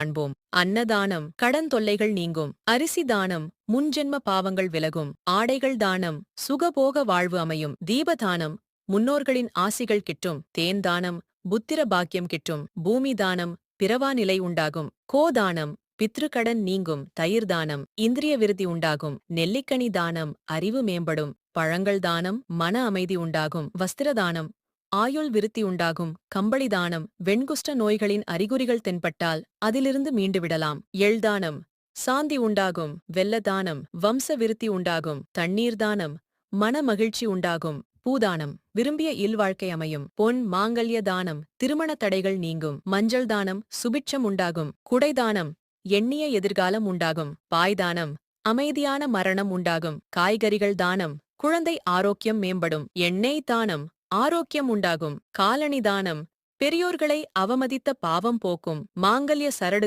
காண்போம் அன்னதானம் கடன் தொல்லைகள் நீங்கும். அரிசி தானம் முன்ஜென்ம பாவங்கள் விலகும். ஆடைகள் தானம் சுகபோக வாழ்வு அமையும். தீபதானம் முன்னோர்களின் ஆசிகள் கிட்டும். தேன் தானம் புத்திர பாக்கியம் கிட்டும். பூமி தானம் பிறவா நிலை உண்டாகும். கோதானம் பித்ருக்கடன் நீங்கும். தயிர் தானம் இந்திரிய விருதி உண்டாகும். நெல்லிக்கனி தானம் அறிவு மேம்படும். பழங்கள் தானம் மன அமைதி உண்டாகும். வஸ்திர தானம் ஆயுள் விருத்தி உண்டாகும் கம்பளிதானம் வெண்குஷ்ட நோய்களின் அறிகுறிகள் தென்பட்டால் அதிலிருந்து மீண்டுவிடலாம். எள்தானம் சாந்தி உண்டாகும் வெள்ள தானம் வம்ச விருத்தி உண்டாகும் தண்ணீர் தானம் மன மகிழ்ச்சி உண்டாகும் பூதானம் விரும்பிய இல்வாழ்க்கை அமையும் பொன் மாங்கல்ய தானம் திருமண தடைகள் நீங்கும் மஞ்சள் தானம் சுபிட்சம் உண்டாகும் குடைதானம் எண்ணிய எதிர்காலம் உண்டாகும் பாய்தானம் அமைதியான மரணம் உண்டாகும் காய்கறிகள் தானம் குழந்தை ஆரோக்கியம் மேம்படும் எண்ணெய் தானம் ஆரோக்கியம் உண்டாகும். காலனிதானம் பெரியோர்களை அவமதித்த பாவம் போக்கும். மாங்கல்ய சரடு